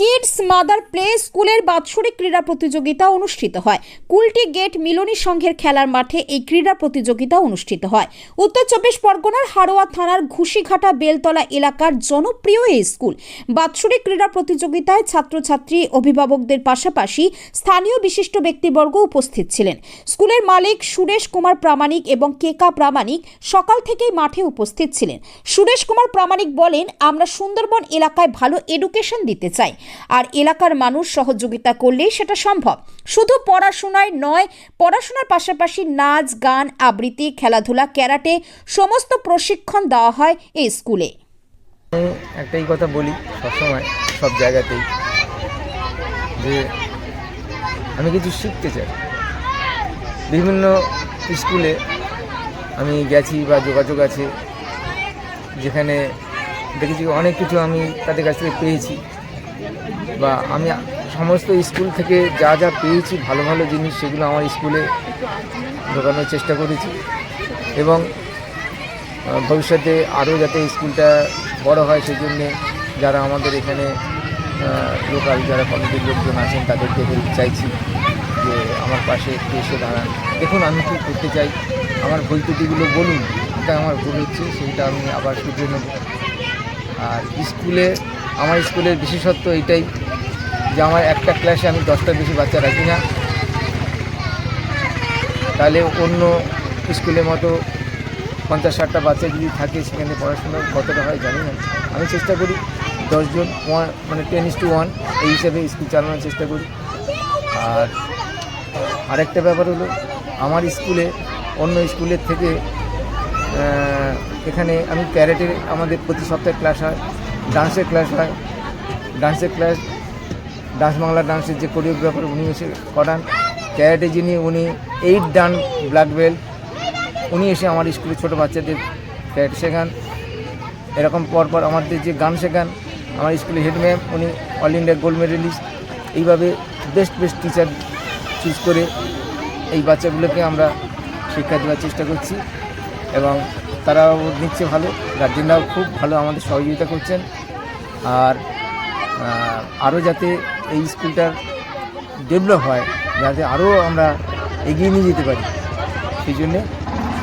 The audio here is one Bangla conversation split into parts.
কিডস মাদার প্লে স্কুলের বাৎসরিক ক্রীড়া প্রতিযোগিতা অনুষ্ঠিত হয়। কুলটি গেট মিলনী সংঘের খেলার মাঠে এই ক্রীড়া প্রতিযোগিতা অনুষ্ঠিত হয়। উত্তর চব্বিশ পরগনার হাড়োয়া থানার ঘুষিঘাটা বেলতলা এলাকার জনপ্রিয় এই স্কুল। বাৎসরিক ক্রীড়া প্রতিযোগিতায় ছাত্রছাত্রী, অভিভাবকদের পাশাপাশি স্থানীয় বিশিষ্ট ব্যক্তিবর্গ উপস্থিত ছিলেন। স্কুলের মালিক সুরেশ কুমার প্রামাণিক এবং কেকা প্রামাণিক সকাল থেকেই মাঠে উপস্থিত ছিলেন। সুরেশ কুমার প্রামাণিক বলেন, আমরা সুন্দরবন এলাকায় ভালো এডুকেশন দিতে চাই। আর এলাকার মানুষ সহযোগিতা করলেই সেটা সম্ভব। শুধু পড়াশোনায় নয়, পড়াশোনার পাশাপাশি নাচ, গান, আবৃত্তি, খেলাধুলা, ক্যারাটে সমস্ত প্রশিক্ষণ দেওয়া হয় এই স্কুলে। একটাই কথা বলি সবসময়, সব জায়গাতেই, যে আমি কিছু শিখতে চাই। বিভিন্ন স্কুলে আমি গেছি বা যোগাযোগ আছে, যেখানে দেখেছি অনেক কিছু আমি তাদের কাছ থেকে পেয়েছি। বা আমি সমস্ত স্কুল থেকে যা যা পেয়েছি, ভালো ভালো জিনিস, সেগুলো আমার স্কুলে ঢোকানোর চেষ্টা করেছি। এবং ভবিষ্যতে আরও যাতে স্কুলটা বড় হয় সেই জন্যে যারা আমাদের এখানে লোকাল যারা কমিটির লোকজন আছেন, তাদেরকে চাইছি যে আমার পাশে একটু এসে দাঁড়ান। দেখুন, আমি কী করতে চাই। আমার ভুল বলুন এটা আমার ভুল হচ্ছে সেইটা আমি আবার শুধরে নেব। আর স্কুলে আমার স্কুলের বিশেষত্ব এটাই যে আমার একটা ক্লাসে আমি দশটার বেশি বাচ্চা রাখি না। তাহলে অন্য স্কুলের মতো পঞ্চাশ ষাটটা বাচ্চা যদি থাকে সেখানে পড়াশোনা কতটা হয় জানি না। আমি চেষ্টা করি দশজন ওয়ান মানে টেন ইস টু ওয়ান এই হিসাবে স্কুল চালানোর চেষ্টা করি। আর আরেকটা ব্যাপার হলো, আমার স্কুলে, অন্য স্কুলের থেকে এখানে আমি ক্যারেটের আমাদের প্রতি সপ্তাহে ক্লাস হয়। ডান্সের ক্লাস হয়। ডান্সের ক্লাস, ডান্স বাংলা ডান্সের যে কোরিওগ্রাফার উনি এসে করান। ক্যারেটে যিনি, উনি এইট ডান ব্ল্যাক বেল্ট উনি এসে আমার স্কুলে ছোটো বাচ্চাদের ক্যারেট শেখান। এরকম পরপর আমাদের যে গান শেখান, আমার স্কুলে হেড ম্যাম উনি অল ইন্ডিয়া গোল্ড মেডেলিস্ট এইভাবে বেস্ট বেস্ট টিচার চুজ করে এই বাচ্চাগুলোকে আমরা শিক্ষা দেওয়ার চেষ্টা করছি। এবং তারাও নিচ্ছে ভালো গার্জেনরাও খুব ভালো আমাদের সহযোগিতা করছেন। আর আরও যাতে এই স্কুলটার ডেভেলপ হয়, যাতে আরও আমরা এগিয়ে নিয়ে যেতে পারি সেই জন্যে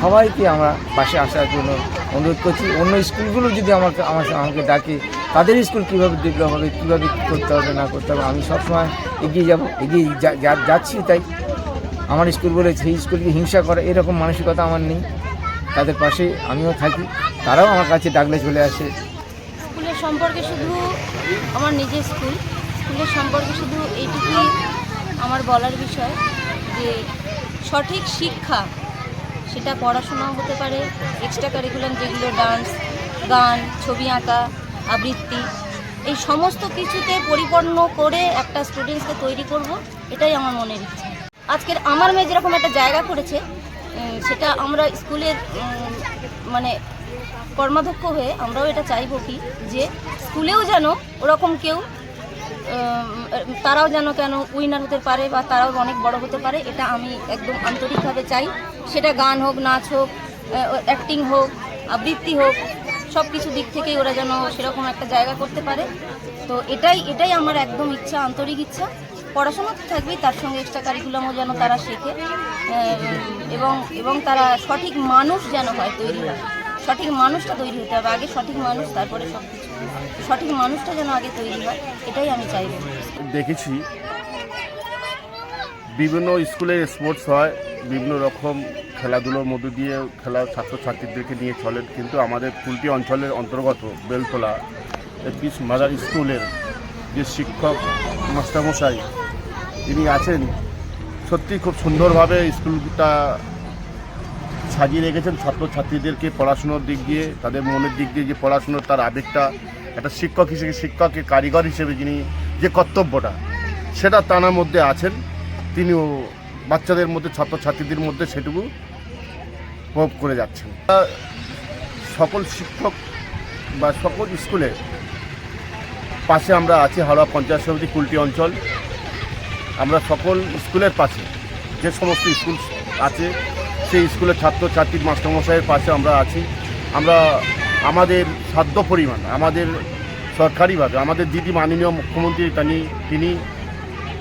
সবাইকে আমরা পাশে আসার জন্য অনুরোধ করছি। অন্য স্কুলগুলো যদি আমাকে আমার আমাকে ডাকে, তাদের স্কুল কীভাবে ডেভেলপ হবে, কীভাবে কী করতে হবে, না করতে হবে, আমি সবসময় এগিয়ে যাব, এগিয়ে যাচ্ছি তাই। আমার স্কুল বলে সেই স্কুলকে হিংসা করে, এরকম মানসিকতা আমার নেই। তাদের পাশে আমিও থাকি। তারাও আমার কাছে ডাকলে চলে আসে। স্কুলের সম্পর্কে শুধু আমার নিজের স্কুল। স্কুলের সম্পর্কে শুধু এইটুকুই আমার বলার বিষয় যে সঠিক শিক্ষা, সেটা পড়াশোনাও হতে পারে এক্সট্রা কারিকুলাম যেগুলো ডান্স গান, ছবি আঁকা, আবৃত্তি, এই সমস্ত কিছুতে পরিপূর্ণ করে একটা স্টুডেন্টসকে তৈরি করব, এটাই আমার মনের ইচ্ছা। আজকের আমার মেয়ে যেরকম একটা জায়গা করেছে সেটা আমরা স্কুলের মানে কর্মাধ্যক্ষ হয়ে আমরাও এটা চাইব কি, যে স্কুলেও যেন ওরকম কেউ তারাও যেন কেন উইনার হতে পারে বা তারাও অনেক বড় হতে পারে, এটা আমি একদম আন্তরিকভাবে চাই। সেটা গান হোক, নাচ হোক অ্যাক্টিং হোক, আবৃত্তি হোক সব কিছু দিক থেকেই ওরা যেন সেরকম একটা জায়গা করতে পারে। তো এটাই এটাই আমার একদম ইচ্ছা, আন্তরিক ইচ্ছা। পড়াশোনা তো থাকবেই, তার সঙ্গে এক্সট্রা কারিকুলামও যেন তারা শেখে। এবং এবং তারা সঠিক মানুষ যেন হয় তৈরি হয়। সঠিক মানুষটা তৈরি হতে হবে, আগে সঠিক মানুষ, তারপরে সব কিছু সঠিক মানুষটা যেন আগে তৈরি হয়, এটাই আমি চাইব দেখেছি, বিভিন্ন স্কুলে স্পোর্টস হয়, বিভিন্ন রকম খেলাধুলোর মধ্য দিয়ে খেলা ছাত্রছাত্রীদেরকে নিয়ে চলে, কিন্তু আমাদের কুলটি অঞ্চলের অন্তর্গত বেলতলা এপিস মাদার স্কুলের যে শিক্ষক মাস্টারমশাই তিনি আছেন সত্যি খুব সুন্দরভাবে স্কুলটা সাজিয়ে রেখেছেন। ছাত্রছাত্রীদেরকে পড়াশুনোর দিক দিয়ে, তাদের মনের দিক দিয়ে যে পড়াশুনোর তার আবেগটা, একটা শিক্ষক হিসেবে, শিক্ষকের কারিগর হিসেবে যিনি যে কর্তব্যটা, সেটা তানার মধ্যে আছেন। তিনিও বাচ্চাদের মধ্যে, ছাত্রছাত্রীদের মধ্যে সেটুকু প্রয়োগ করে যাচ্ছেন। সকল শিক্ষক বা সকল স্কুলে পাশে আমরা আছি, হাওড়া পঞ্চায়েত সমিতি, কুলটি অঞ্চল। আমরা সকল স্কুলের পাশে, যে সমস্ত স্কুল আছে, সেই স্কুলের ছাত্রছাত্রী মাস্টারমশাইয়ের পাশে আমরা আছি। আমরা আমাদের সাধ্য পরিমাণ, আমাদের সরকারিভাবে, আমাদের দিদি মাননীয় মুখ্যমন্ত্রী তিনি তিনি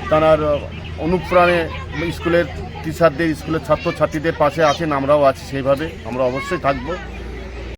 তার অনুপ্রাণে স্কুলের টিচারদের, স্কুলের ছাত্রছাত্রীদের পাশে আছেন, আমরাও আছি সেইভাবে, আমরা অবশ্যই থাকব।